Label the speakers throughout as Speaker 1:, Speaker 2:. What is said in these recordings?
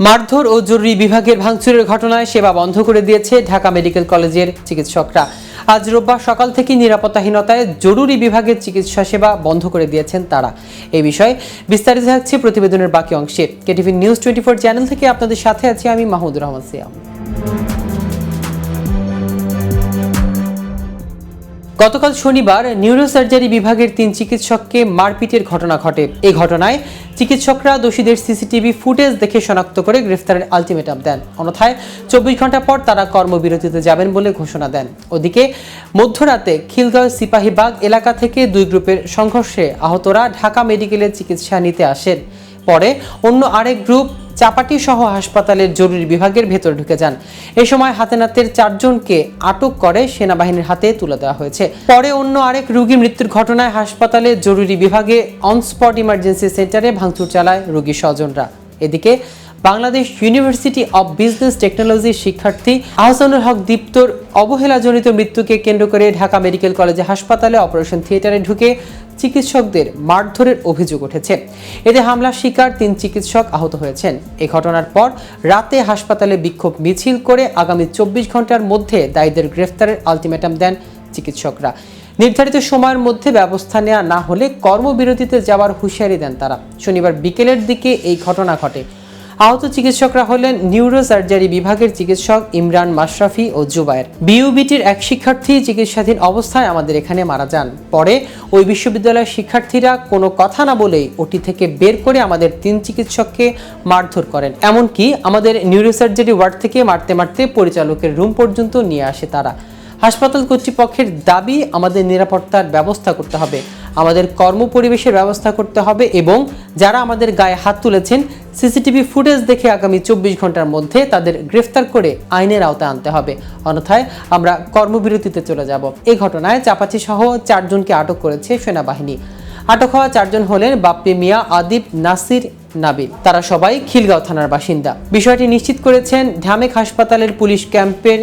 Speaker 1: মারধর ও জরুরি বিভাগের ভাঙচুরের ঘটনায় সেবা বন্ধ করে দিয়েছে ঢাকা মেডিকেল কলেজের চিকিৎসকরা। আজ রোববার সকাল থেকে নিরাপত্তাহীনতায় জরুরি বিভাগের চিকিৎসা সেবা বন্ধ করে দিয়েছেন তারা। এই বিষয়ে বিস্তারিত থাকছে প্রতিবেদনের বাকি অংশে। KTV news twenty four channel থেকে আপনাদের সাথে আছি আমি মাহমুদুর রহমান সিয়াম। গতকাল শনিবার নিউরোসার্জারি বিভাগের তিন চিকিৎসককে মারপিটের ঘটনা ঘটে। এই ঘটনায় চিকিৎসকরা দোষীদের সিসিটিভি ফুটেজ দেখে শনাক্ত করে গ্রেফতারের আলটিমেটাম দেন। অন্যথায় চব্বিশ ঘণ্টা পর তারা কর্মবিরতিতে যাবেন বলে ঘোষণা দেন। ওদিকে মধ্যরাতে খিলগাঁও সিপাহীবাগ এলাকা থেকে দুই গ্রুপের সংঘর্ষে আহতরা ঢাকা মেডিকেলের চিকিৎসা নিতে আসেন। পরে অন্য আরেক গ্রুপ চাপাটি সহ হাসপাতালের জরুরি বিভাগের ভেতর ঢুকে যান। এ সময় হাতে নাতের চারজনকে আটক করে সেনাবাহিনীর হাতে তুলে দেওয়া হয়েছে। পরে অন্য আরেক রোগী মৃত্যুর ঘটনায় হাসপাতালে জরুরি বিভাগে অন স্পট ইমার্জেন্সি সেন্টারে ভাঙচুর চালায় রোগীর স্বজনরা। এদিকে বাংলাদেশ ইউনিভার্সিটি অব বিজনেস টেকনোলজির শিক্ষার্থী আহসানুল হক দীপ্তর অবহেলাজনিত মৃত্যুকে কেন্দ্র করে ঢাকা মেডিকেল কলেজে হাসপাতালে অপারেশন থিয়েটারে ঢুকে চিকিৎসকদের মারধরের অভিযোগ উঠেছে। এতে হামলার শিকার তিন চিকিৎসক আহত হয়েছেন। এই ঘটনার পর রাতে হাসপাতালে বিক্ষোভ মিছিল করে আগামী চব্বিশ ঘণ্টার মধ্যে দায়ীদের গ্রেফতারের আলটিমেটাম দেন চিকিৎসকরা। নির্ধারিত সময়ের মধ্যে ব্যবস্থা নেওয়া না হলে কর্মবিরতিতে যাওয়ার হুঁশিয়ারি দেন তারা। শনিবার বিকেলের দিকে এই ঘটনা ঘটে। আহত চিকিৎসকরা হলেন নিউরো সার্জারি বিভাগের চিকিৎসক ইমরান মাশরাফি ও জুবায়ের। বিউবিটির এক শিক্ষার্থী চিকিৎসাধীন অবস্থায় আমাদের এখানে মারা যান। পরে ওই বিশ্ববিদ্যালয়ের শিক্ষার্থীরা কোনো কথা না বলেই ওটি থেকে বের করে আমাদের তিন চিকিৎসককে মারধর করেন। এমনকি আমাদের নিউরোসার্জারি ওয়ার্ড থেকে মারতে মারতে পরিচালকের রুম পর্যন্ত নিয়ে আসে তারা। হাসপাতাল কর্তৃপক্ষের দাবি, আমাদের নিরাপত্তার ব্যবস্থা করতে হবে। আমাদের কর্ম পরিবেশের ব্যবস্থা করতে হবে এবং যারা আমাদের গায়ে হাত তুলেছেন, সিসিটিভি ফুটেজ দেখে আগামী চব্বিশ ঘণ্টার মধ্যে তাদের গ্রেফতার করে আইনের আওতায় আনতে হবে। অন্যথায় আমরা কর্মবিরতিতে চলে যাব। এই ঘটনায় চাপাচি সহ চারজনকে আটক করেছে সেনাবাহিনী। আটক হওয়া চারজন হলেন বাপ্পি মিয়া, আদিব, নাসির, নাবিল। তারা সবাই খিলগাঁও থানার বাসিন্দা। বিষয়টি নিশ্চিত করেছেন ঢামেক হাসপাতালের পুলিশ ক্যাম্পের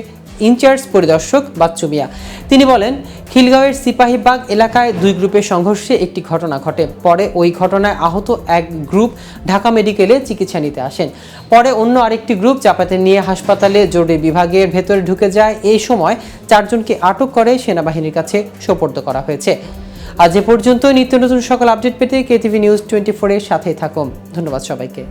Speaker 1: ইনচার্জ পরিদর্শক বাচ্চু মিয়া। তিনি বলেন, খিলগাঁওয়ের সিপাহীবাগ এলাকায় দুই গ্রুপের সংঘর্ষে একটি ঘটনা ঘটে। পরে ওই ঘটনায় আহত এক গ্রুপ ঢাকা মেডিকেলে চিকিৎসা নিতে আসেন। পরে অন্য আরেকটি গ্রুপ চাপাতে নিয়ে হাসপাতালে জরুরি বিভাগের ভেতরে ঢুকে যায়। এই সময় চারজনকে আটক করে সেনাবাহিনীর কাছে সোপর্দ করা হয়েছে। আজ এ পর্যন্ত নিত্য নতুন সকল আপডেট পেতে কেটিভি নিউজ টোয়েন্টি ফোরের সাথেই থাকুন। ধন্যবাদ সবাইকে।